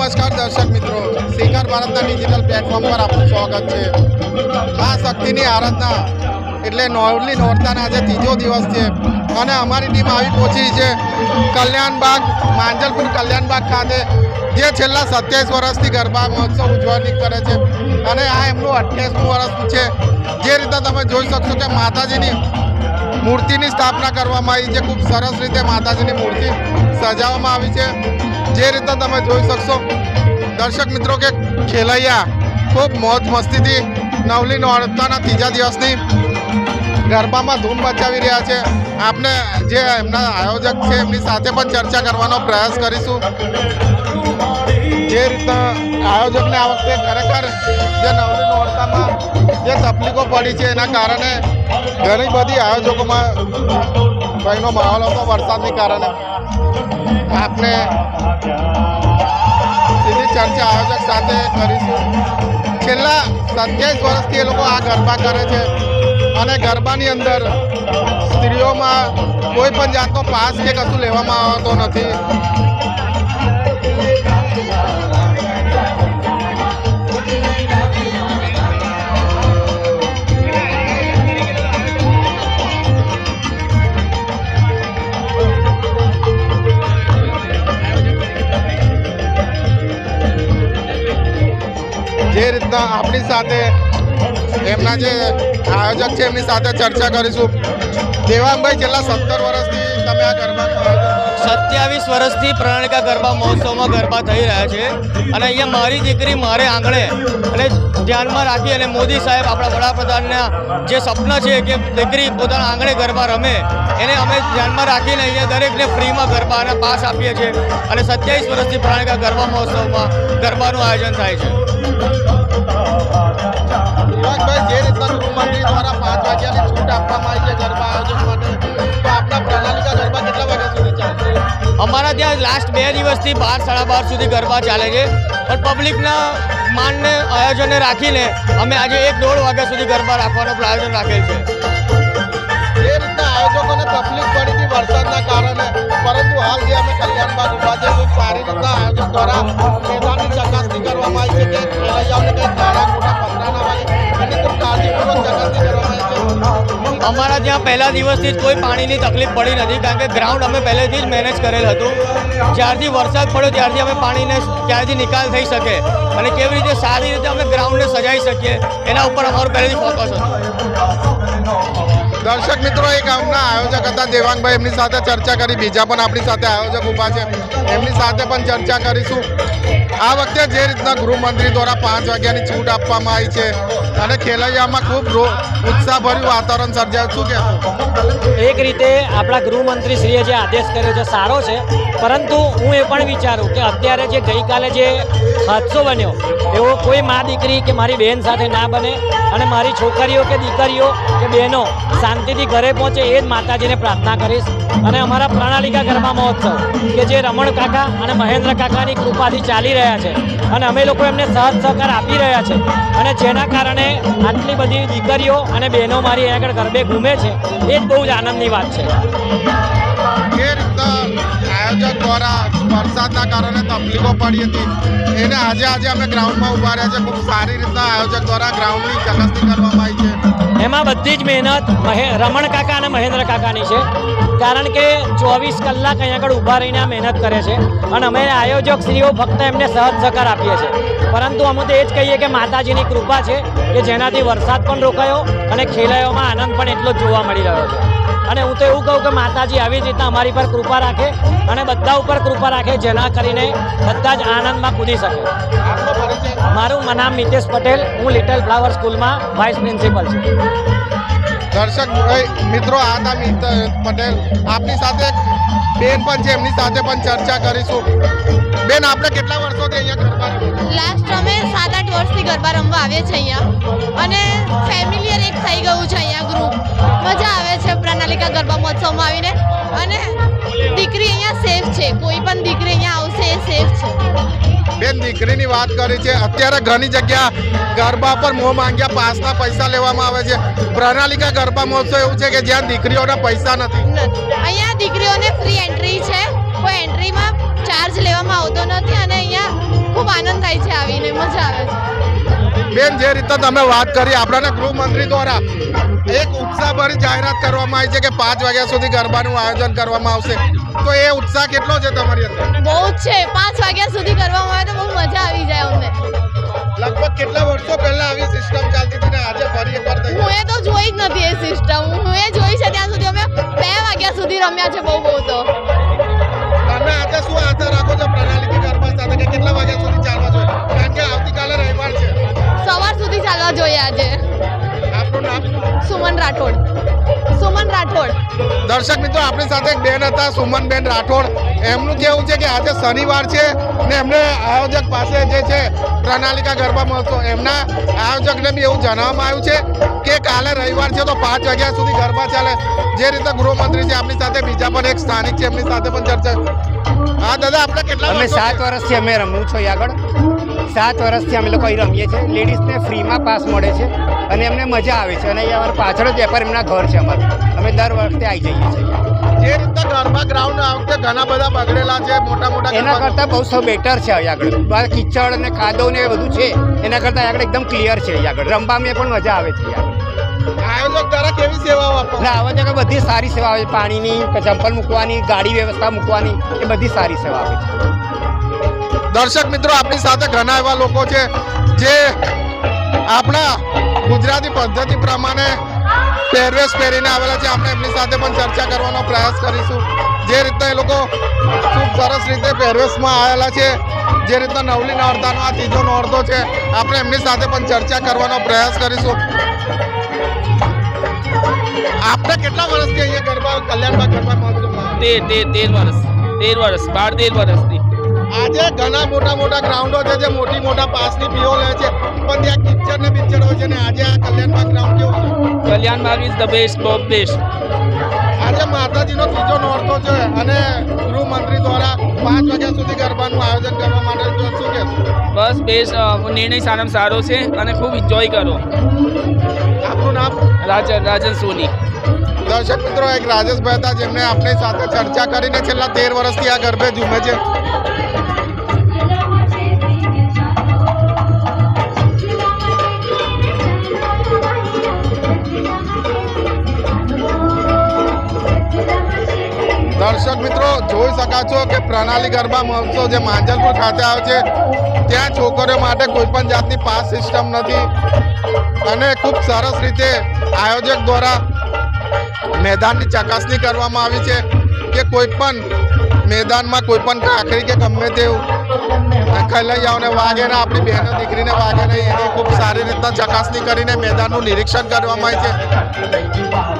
નમસ્કાર દર્શક મિત્રો. શિખર ભારતના ડિજિટલ પ્લેટફોર્મ પર આપનું સ્વાગત છે. આ શક્તિની આરાધના એટલે નોરલી નોરતાના આજે ત્રીજો દિવસ છે. અને અમારી ટીમ આવી પહોંચી છે કલ્યાણબાગ, માંજલપુર કલ્યાણબાગ ખાતે, જે છેલ્લા સત્યાવીસ વર્ષથી ગરબા મહોત્સવ ઉજવણી કરે છે. અને આ એમનું અઠ્યાસમું વર્ષ છે. જે રીતે તમે જોઈ શકશો કે માતાજીની મૂર્તિની સ્થાપના કરવામાં આવી છે. ખૂબ સરસ રીતે માતાજીની મૂર્તિ સજાવવામાં આવી છે. જે રીતે તમે જોઈ શકશો, દર્શક મિત્રો, કે ખેલૈયા ખૂબ મોજ મસ્તીથી નવલી નોરતાના ત્રીજા દિવસની ગરબામાં ધૂમ મચાવી રહ્યા છે. આપણે જે એમના આયોજક છે, એમની સાથે પણ ચર્ચા કરવાનો પ્રયાસ કરીશું. જે રીતના આયોજકને આ વખતે ખરેખર જે નવલી નોરતામાં જે તકલીફો પડી છે એના કારણે ઘણી બધી આયોજકોમાં ભયનો માહોલ હતો વરસાદની કારણે. આપણે સીધી ચર્ચા આયોજક સાથે કરીશું. છેલ્લા સત્યાવીસ વર્ષથી એ લોકો આ ગરબા કરે છે અને ગરબાની અંદર સ્ત્રીઓમાં કોઈ પણ જાતનો પાસ કે કશું લેવામાં આવતો નથી. જે રીતના આપણી સાથે એમના જે આયોજક છે, એમની સાથે ચર્ચા કરીશું. દેવાંગભાઈ, છેલ્લા સત્તર વર્ષથી તમે આ આયોજન સત્યાવીસ વર્ષથી પ્રણાલિકા ગરબા મહોત્સવમાં ગરબા થઈ રહ્યા છે. અને અહીંયા મારી દીકરી મારે આંગણે અને ધ્યાનમાં રાખી અને મોદી સાહેબ આપણા વડાપ્રધાનના જે સપના છે કે દીકરી પોતાના આંગણે ગરબા રમે, એને અમે ધ્યાનમાં રાખીને અહીંયા દરેકને ફ્રીમાં ગરબાના પાસ આપીએ છીએ. અને સત્યાવીસ વર્ષથી પ્રણાલિકા ગરબા મહોત્સવમાં ગરબાનું આયોજન થાય છે. જે રીતના ગૃહમંત્રી દ્વારા પાંચ વાગ્યાની છૂટ આપવામાં આવી છે ગરબા આયોજન અમારા ત્યાં લાસ્ટ બે દિવસથી બાર, સાડા બાર સુધી ગરબા ચાલે છે. પણ પબ્લિકના માનને, આયોજનને રાખીને અમે આજે એક દોઢ વાગ્યા સુધી ગરબા રાખવાનો આયોજન રાખેલ છે. જે રીતના આયોજકોને તકલીફ પડી હતી વરસાદના કારણે, પરંતુ હાલ જે અમે કલ્યાણબાગ ઊભા છે ખૂબ સારી રીતના આયોજક દ્વારા મેદાનની ચકાસણી કરવામાં આવી છે. કે ખેલૈયાઓને કંઈક નાના મોટા પતરા ના હોય એની ખૂબ કાળજીપૂર્વક ચકાસણી કરવામાં અમારા ત્યાં પહેલા દિવસથી જ કોઈ પાણીની તકલીફ પડી નથી, કારણ કે ગ્રાઉન્ડ અમે પહેલેથી જ મેનેજ કરેલ હતું. જ્યારથી વરસાદ પડ્યો, ત્યારથી અમે પાણીને ક્યારથી નિકાલ થઈ શકે અને કેવી રીતે સારી રીતે અમે ગ્રાઉન્ડને સજાવી શકીએ, એના ઉપર અમારું પહેલેથી ફોકસ હતું. દર્શક મિત્રો, એક ગામના આયોજક હતા દેવાંગભાઈ. એમની સાથે ચર્ચા કરી. બીજા પણ આપણી સાથે આયોજક ઊભા છે. એમની સાથે પણ ચર્ચા કરીશું. આ વખતે જે રીતના ગૃહમંત્રી દ્વારા પાંચ વાગ્યાની છૂટ આપવામાં આવી છે અને ખેલૈયામાં ખૂબ ઉત્સાહભર્યું વાતાવરણ સર્જાયું. શું કહેશો? એક રીતે આપણા ગૃહમંત્રીશ્રીએ જે આદેશ કર્યો છે, સારો છે. પરંતુ હું એ પણ વિચારું કે અત્યારે જે ગઈકાલે જે હાદસો બન્યો, એવો કોઈ મા દીકરી કે મારી બહેન સાથે ના બને અને મારી છોકરીઓ કે દીકરીઓ કે બહેનો શાંતિથી ઘરે પહોંચે એ જ માતાજીને પ્રાર્થના કરીશ. અને અમારા પ્રણાલિકા ગરબા મહોત્સવ, કે જે રમણ કાકા અને મહેન્દ્ર કાકાની કૃપાથી ચાલી રહ્યા છે. અને અમે લોકો એમને સહજ સહકાર આપી રહ્યા છે. અને જેના કારણે આટલી બધી દીકરીઓ અને બહેનો મારી આગળ ગરબે ઘૂમે છે, એ જ બહુ જ આનંદની વાત છે. આયોજક દ્વારા વરસાદના કારણે તકલીફો પડી હતી. એને આજે આજે અમે ગ્રાઉન્ડમાં ઊભા રહ્યા છે ખૂબ સારી રીતના આયોજક દ્વારા ગ્રાઉન્ડની ચકાસણી કરવામાં આવી છે. એમાં બધી જ મહેનત મહે, રમણ કાકા અને મહેન્દ્ર કાકાની છે. કારણ કે ચોવીસ કલાક અહીં આગળ ઊભા રહીને આ મહેનત કરે છે. અને અમે આયોજક શ્રીઓ ફક્ત એમને સહજ સહકાર આપીએ છીએ. પરંતુ અમે તો એ જ કહીએ કે માતાજીની કૃપા છે કે જેનાથી વરસાદ પણ રોકાયો અને ખેલાયોમાં આનંદ પણ એટલો જ જોવા મળી રહ્યો છે. અને હું તો એવું કહું કે માતાજી આવી જ રીતના અમારી પર કૃપા રાખે અને બધા ઉપર કૃપા રાખે જેના કરીને બધા જ આનંદમાં કૂદી શકે. મારું નામ મિતેશ પટેલ હું લિટલ ફ્લાવર સ્કૂલમાં વાઇસ પ્રિન્સિપલ છું. દર્શક મિત્રો આ હતા મિત પટેલ. આપની સાથે બેન પણ છે એમની સાથે પણ ચર્ચા કરીશું. બેન આપણે કેટલા વર્ષોથી અહીંયા ગરબા લાસ્ટ અમે સાત આઠ વર્ષથી ગરબા રમવા આવીએ છીએ અહીંયા. અને આવીને અને દીકરી અહીંયા સેફ છે. કોઈ પણ દીકરી અહીંયા આવશે એ સેફ છે. બેન દીકરીની વાત કરી છે. અત્યારે ઘણી જગ્યા ગરબા પર મોં માંગ્યા. પાસના પૈસા લેવામાં આવે છે. પ્રણાલિકા ગરબા મહોત્સવ એવું છે કે જ્યાં દીકરીઓના પૈસા નથી. નથી. અહીંયા દીકરીઓને ફ્રી એન્ટ્રી છે. કોઈ એન્ટ્રીમાં ચાર્જ લેવામાં આવતો નથી અને અહીંયા ખૂબ આનંદ થાય છે આવીને. મજા આવે છે. બેન જે રીતે તમે વાત કરી આપણાને ગૃહમંત્રી દ્વારા એક ઉત્સાહભરી જાહેરાત કરવામાં આવી છે કે પાંચ વાગ્યા સુધી ગરબાનું આયોજન કરવામાં આવશે. તો એ ઉત્સાહ કેટલો છે તમારી અંદર? બહુ જ છે. પાંચ વાગ્યા સુધી કરવામાં આવે તો બહુ મજા આવી જાય અમને. લગભગ કેટલા વર્ષો પહેલા આવી સિસ્ટમ ચાલતી હતી ને આજે ફરી એકવાર હું એ તો જોઈ જ નથી એ સિસ્ટમ. હું એ જોઈ છે ત્યાં સુધી અમે બે વાગ્યા સુધી રમ્યા છે બહુ બહુ તો. તમે આજે શું આશા રાખો છો પ્રણાલી ગરબા સાથે? કે કેટલા વાગ્યા સુધી ચાલવા જોઈએ? કારણ કે આવતીકાલે રવિવાર છે. સવાર સુધી ચાલવા જોઈએ આજે. આપનું નામ? સુમન રાઠોડ. સુમન રાઠોડ. દર્શક મિત્રો આપણી સાથે એક બેન હતા સુમનબેન રાઠોડ. એમનું કહેવું છે કે આજે શનિવાર છે ને એમને આયોજક પાસે જે છે પ્રણાલિકા ગરબા મહોત્સવ. એમના આયોજકને બી એવું જણાવવામાં આવ્યું છે કે કાલે રવિવાર છે તો પાંચ વાગ્યા સુધી ગરબા ચાલે. જે રીતે ગૃહમંત્રી છે આપણી સાથે બીજા પણ એક સ્થાનિક છે એમની સાથે પણ ચર્ચા. હા દાદા આપણે કેટલા અમે સાત વર્ષથી અમે રમવું છું આગળ. સાત વર્ષથી અમે લોકો અહીં રમીએ છીએ. લેડીઝને ફ્રીમાં પાસ મળે છે અને એમને મજા આવે છે. અને અહીંયા અમારા પાછળ જ વેપાર એમના ઘર છે અમારું. અમે દર વખતે આવી જઈએ છીએ. જે રીતે ગરબા ગ્રાઉન્ડ આ વખતે ઘણા બધા બગડેલા છે મોટા મોટા એના કરતાં બહુ સૌ બેટર છે અહીં આગળ. કિચડ અને ખાદો ને બધું છે. એના કરતાં અહીં આગળ એકદમ ક્લિયર છે અહીં આગળ. રમવામાં પણ મજા આવે છે આગળ. આયોજક દ્વારા કેવી સેવાઓ આવા જગ્યાએ બધી સારી સેવા આવે છે. પાણીની ચંપલ મૂકવાની ગાડી વ્યવસ્થા મૂકવાની એ બધી સારી સેવા આવે છે. દર્શક મિત્રો, આપણી સાથે ઘણા એવા લોકો છે જે આપણા ગુજરાતી પદ્ધતિ પ્રમાણે પહેરવેશ પહેરીને આવેલા છે. આપણે એમની સાથે પણ ચર્ચા કરવાનો પ્રયાસ કરીશું. જે રીતના એ લોકો ખૂબ સરસ રીતે પહેરવેશમાં આવેલા છે. જે રીતના નવલી નોરતાનો, આ ત્રીજો નોરતો છે. આપણે એમની સાથે પણ ચર્ચા કરવાનો પ્રયાસ કરીશું. આપણે કેટલા વર્ષથી અહીંયા ગરબા, કલ્યાણમાં ગરબા તેર તેર તેર વર્ષ તેર વર્ષ, બાર તેર વર્ષથી. આજે ઘણા મોટા મોટા ગ્રાઉન્ડો છે જે મોટી મોટા પાસની પીઓ લે છે. પણ ત્યાં કિચર ને પિક્ચર હોય છે ને આજે આ કલ્યાણમાં ગ્રાઉન્ડ કેવું છે? Kalyan Baug is the best of best. આજે માતાજીનો ત્રીજો નોરતો છે અને ગૃહમંત્રી દ્વારા પાંચ વાગ્યા સુધી ગરબાનું આયોજન કરવા માટે શું કહેશો બસ બેસ્ટ નિર્ણય સારામાં સારો છે અને ખૂબ એન્જોય કરો. આપનું નામ? રાજન રાજન સોની. દર્શક મિત્રો એક રાજેશભાઈ હતા જેમને આપણી સાથે ચર્ચા કરીને છેલ્લા તેર વર્ષથી આ ગરબે ઝૂમે છે. દર્શક મિત્રો, જોઈ શકા છો કે પ્રણાલી ગરબા મહોત્સવ જે માંજલપુર ખાતે આવે છે, ત્યાં છોકરીઓ માટે કોઈ પણ જાતની પાસ સિસ્ટમ નથી. અને ખૂબ સરસ રીતે આયોજક દ્વારા મેદાનની ચકાસણી કરવામાં આવી છે કે કોઈ પણ મેદાનમાં કોઈપણ કાંકરી કે ગમે તેવું ખલૈયાઓને વાગે ને આપણી બહેનો દીકરીને વાગે નહીં એની ખૂબ સારી રીતના ચકાસણી કરીને મેદાનનું નિરીક્ષણ કરવામાં આવે છે.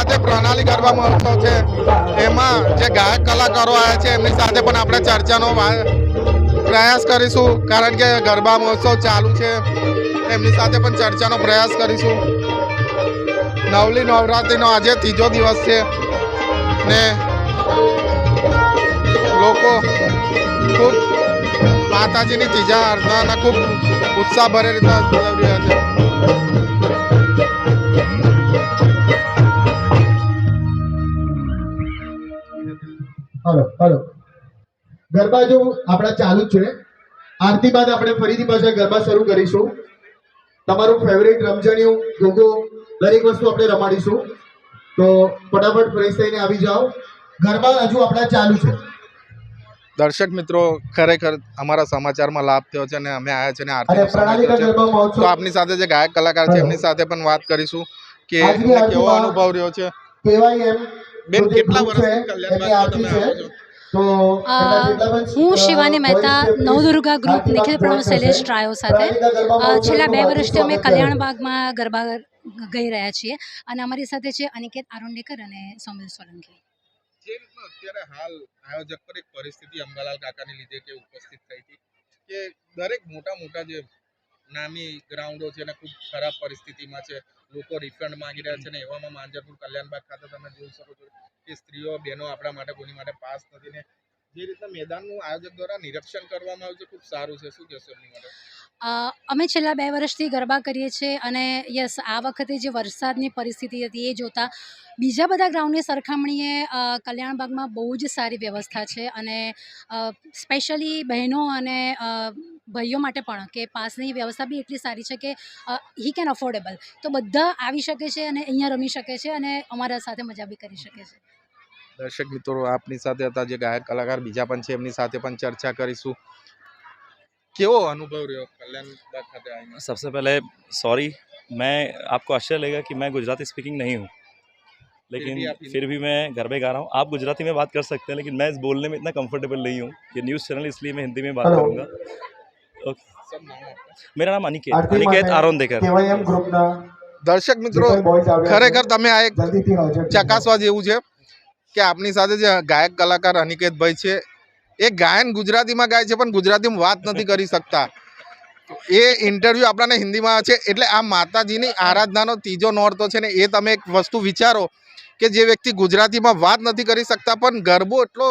ખાતે પ્રણાલી ગરબા મહોત્સવ છે. એમાં જે ગાયક કલાકારો આવ્યા છે, એમની સાથે પણ આપણે ચર્ચાનો પ્રયાસ કરીશું. કારણ કે ગરબા મહોત્સવ ચાલુ છે. એમની સાથે પણ ચર્ચાનો પ્રયાસ કરીશું. નવલી નવરાત્રિનો આજે ત્રીજો દિવસ છે. ને લોકો ખૂબ માતાજીની ત્રીજા આરાધના ખૂબ ઉત્સાહભરે રીતે છે. Hello hello. ગરબા જો આપણા ચાલુ છે. આરતી બાદ આપણે ફરીથી પાછા ગરબા શરૂ કરીશું. તમારું ફેવરેટ રમઝણિયું ગોગો દરેક વસ્તુ આપણે રમાડીશું. તો ફટાફટ ફ્રેશ થઈને આવી જાઓ. ગરબા હજુ આપણા ચાલુ છે. દર્શક મિત્રો ખરેખર અમારા સમાચારમાં લાભ થયો છે અને અમે આવ્યા છે ને મહોત્સવ. તો આપની સાથે જે ગાયક કલાકાર છે એમની સાથે પણ વાત કરીશું કે કેવો અનુભવ રહ્યો છે. કહેવાય એમ બેન, કેટલા વર્ષથી કલ્યાણ તમે આવો છો? પણ, હું શિવાની મહેતા નવદુર્ગા ગ્રુપ નિખિલ પ્રણવ શૈલેષ ટ્રાયો સાથે છેલ્લા બે વર્ષથી અમે કલ્યાણ. કલ્યાણબાગમાં ગરબા ગઈ રહ્યા છીએ અને અમારી સાથે છે અનિકેત આરોંડેકર અને સૌમ્ય સોલંકી જે રીતના અત્યારે હાલ આયોજક પર એક પરિસ્થિતિ અંબાલાલ કાકાને લીધે કે ઉપસ્થિત થઈ હતી કે દરેક મોટા મોટા જે નામી ગ્રાઉન્ડો છે અને ખૂબ ખરાબ પરિસ્થિતિમાં છે લોકો રિફંડ માંગી રહ્યા છે ને એવામાં માંજરપુર કલ્યાણબાગ ખાતે તમે જોઈ શકો છો કે સ્ત્રીઓ, બહેનો આપણા માટે કોની માટે પાસ નથી ને જે રીતના મેદાનનું આયોજક દ્વારા નિરીક્ષણ કરવામાં આવ્યું છે, ખૂબ સારું છે. શું કહેશો એમની માટે? અમે છેલ્લા બે વર્ષથી ગરબા કરીએ છીએ અને યસ, આ વખતે જે વરસાદની પરિસ્થિતિ હતી એ જોતાં બીજા બધા ગ્રાઉન્ડની સરખામણીએ કલ્યાણબાગમાં બહુ જ સારી વ્યવસ્થા છે અને સ્પેશિયલી બહેનો અને ભાઈઓ માટે પણ કે પાસની વ્યવસ્થા બી એટલી સારી છે કે હી કેન અફોર્ડેબલ. તો બધા આવી શકે છે અને અહીંયા રમી શકે છે અને અમારા સાથે મજા બી કરી શકે છે. દર્શક મિત્રો, આપની સાથે હતા જે ગાયક કલાકાર બીજા પણ છે, એમની સાથે પણ ચર્ચા કરીશું. કેવો અનુભવ રહ્યો કલ્યાણબાગ ખાતે આવીને सबसे पहले सॉरी मैं आपको आश्चर्य लगेगा कि मैं गुजराती स्पीकिंग नहीं हूँ लेकिन भी आप हिंदी- फिर भी मैं घर में गा रहा हूँ आप गुजराती में बात कर सकते हैं लेकिन मैं इस बोलने में इतना कंफर्टेबल नहीं हूँ ये न्यूज़ चैनल इसलिए मैं हिंदी में बात हेलो। करूँगा સબ નામ આપકા मेरा नाम अनिकेत આરતી अनिकेत માટે आरोंदेकर કહેવાય એમ ગ્રુપના દર્શક જે મિત્રો પણ boys આવ્યા છે, ખરેખર તમે આ એક જલ્દીથી હાજર થજો. ચકાસવા જેવું છે કે આપની સાથે જે ગાયક કલાકાર અનિકેતભાઈ છે એ ગાયન ગુજરાતીમાં ગાય છે પણ ગુજરાતીમાં વાત નથી કરી શકતા એ ઇન્ટરવ્યૂ આપણાને હિન્દીમાં છે એટલે આ માતાજીની આરાધનાનો ત્રીજો નોરતો છે ને એ તમે એક વસ્તુ વિચારો કે જે વ્યક્તિ ગુજરાતીમાં વાત નથી કરી શકતા પણ ગરબો એટલો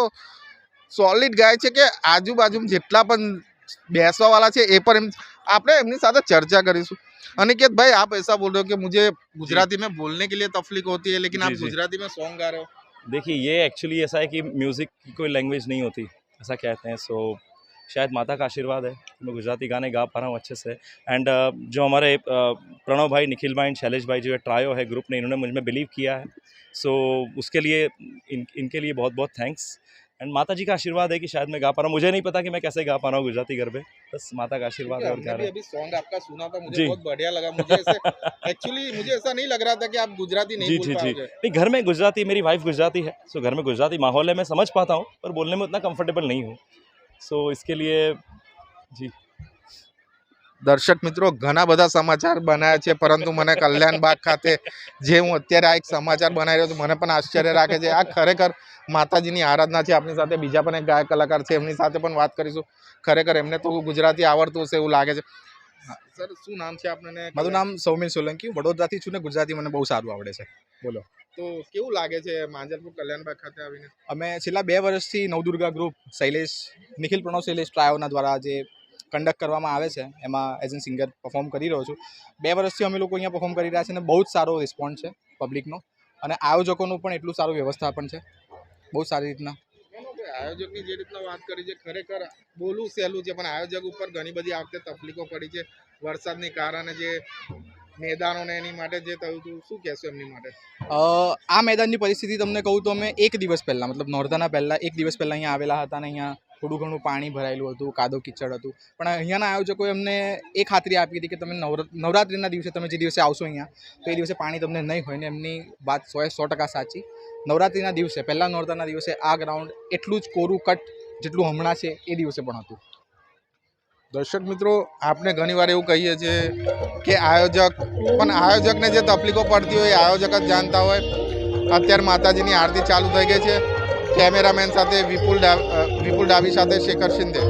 સોલિડ ગાય છે કે આજુબાજુ જેટલા પણ બેસવાવાળા છે એ પણ એમ આપણે એમની સાથે ચર્ચા કરીશું अनिकेत भाई आप ऐसा बोल रहे हो कि मुझे गुजराती में बोलने के लिए तकलीफ होती है लेकिन जी, आप जी। गुजराती में सॉन्ग गा रहे हो देखिए ये एक्चुअली ऐसा है कि म्यूज़िक की कोई लैंग्वेज नहीं होती ऐसा कहते हैं। सो शायद माता का आशीर्वाद है। मैं गुजराती गाने गा पा रहा हूँ अच्छे से। एंड uh, जो हमारे uh, प्रणव भाई निखिल भाई एंड शैलेश भाई जो है ट्रायो है ग्रुप ने इन्होंने मुझमें बिलीव किया है। सो so, उसके लिए इन इनके लिए बहुत बहुत थैंक्स एंड माता जी का आशीर्वाद है कि शायद मैं गा पा रहा हूँ। मुझे नहीं पता कि मैं कैसे गा पा रहा हूँ गुजराती घर पे। बस माता का आशीर्वाद है और क्या अभी सॉन्ग आपका सुना था मुझे बहुत बढ़िया लगा। मुझे एक्चुअली मुझे ऐसा नहीं लग रहा था कि आप गुजराती नहीं जी जी जी। नहीं घर में गुजराती मेरी वाइफ गुजराती है सो घर में गुजराती माहौल है मैं समझ पाता हूँ पर बोलने में उतना कम्फर्टेबल नहीं हूँ। सो इसके लिए जी। દર્શક મિત્રો ઘણા બધા સમાચાર બનાવ્યા છે પરંતુ મને કલ્યાણબાગ ખાતે જે હું અત્યારે આ એક સમાચાર બનાવી રહ્યો છું મને પણ આશ્ચર્ય રાખે છે. આ ખરેખર માતાજીની આરાધના છે. આપની સાથે બીજા પણ એક ગાયક કલાકાર છે એમની સાથે પણ વાત કરીશું. ખરેખર એમને તો ગુજરાતી આવડતું હશે એવું લાગે છે. સર શું નામ છે આપણને મારું નામ સૌમિલ સોલંકી વડોદરાથી છું ને ગુજરાતી મને બહુ સારું આવડે છે. બોલો. તો કેવું લાગે છે માંજરપુર કલ્યાણબાગ ખાતે આવીને? અમે છેલ્લા બે વર્ષથી નવદુર્ગા ગ્રુપ શૈલેષ નિખિલ પ્રણવ શૈલેષ ટ્રાયોના દ્વારા જે કંડક્ટ કરવામાં આવે છે એમાં એઝ એન સિંગર પરફોર્મ કરી રહ્યો છું. બે વર્ષથી અમે લોકો અહીંયા પરફોર્મ કરી રહ્યા છે અને બહુ જ સારો રિસ્પોન્સ છે પબ્લિકનો અને આયોજકોનું પણ એટલું સારું વ્યવસ્થાપન છે. બહુ સારી રીતના. આયોજકની જે રીતના વાત કરી છે ખરેખર બોલવું સહેલું છે પણ આયોજક ઉપર ઘણી બધી આ વખતે તકલીફો પડી છે. વરસાદની કારણે જે મેદાનોને એની માટે જે થયું હતું શું કહેશો એમની માટે? આ મેદાનની પરિસ્થિતિ તમને કહું તો અમે એક દિવસ પહેલાં મતલબ નોરતાના પહેલાં એક દિવસ પહેલાં અહીંયા આવેલા હતા અને અહીંયા થોડું ઘણું પાણી ભરાયેલું હતું, કાદો કિચડ હતું. પણ અહીંયાના આયોજકોએ અમને એ ખાતરી આપી હતી કે તમે નવર, નવરાત્રિના દિવસે તમે જે દિવસે આવશો અહીંયા, તો એ દિવસે પાણી તમને નહીં હોય ને એમની વાત સો સો ટકા સાચી. નવરાત્રિના દિવસે, પહેલાં નોરતાના દિવસે આ ગ્રાઉન્ડ એટલું જ કોરું કટ જેટલું હમણાં છે એ દિવસે પણ હતું. દર્શક મિત્રો આપણે ઘણીવાર એવું કહીએ છીએ કે આયોજક, પણ આયોજકને જે તકલીફો પડતી હોય એ આયોજક જ જાણતા હોય. અત્યારે માતાજીની આરતી ચાલુ થઈ ગઈ છે. કેમેરામેન સાથે વિપુલ વિપુલ ડાબી સાથે શેખર શિંદે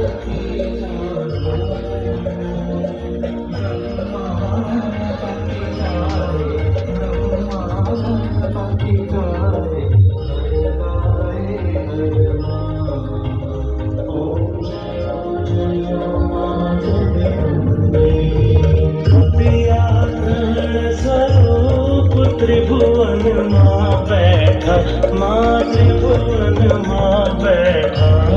Thank you. માં બેઠા મારી ભુવન માં બેઠા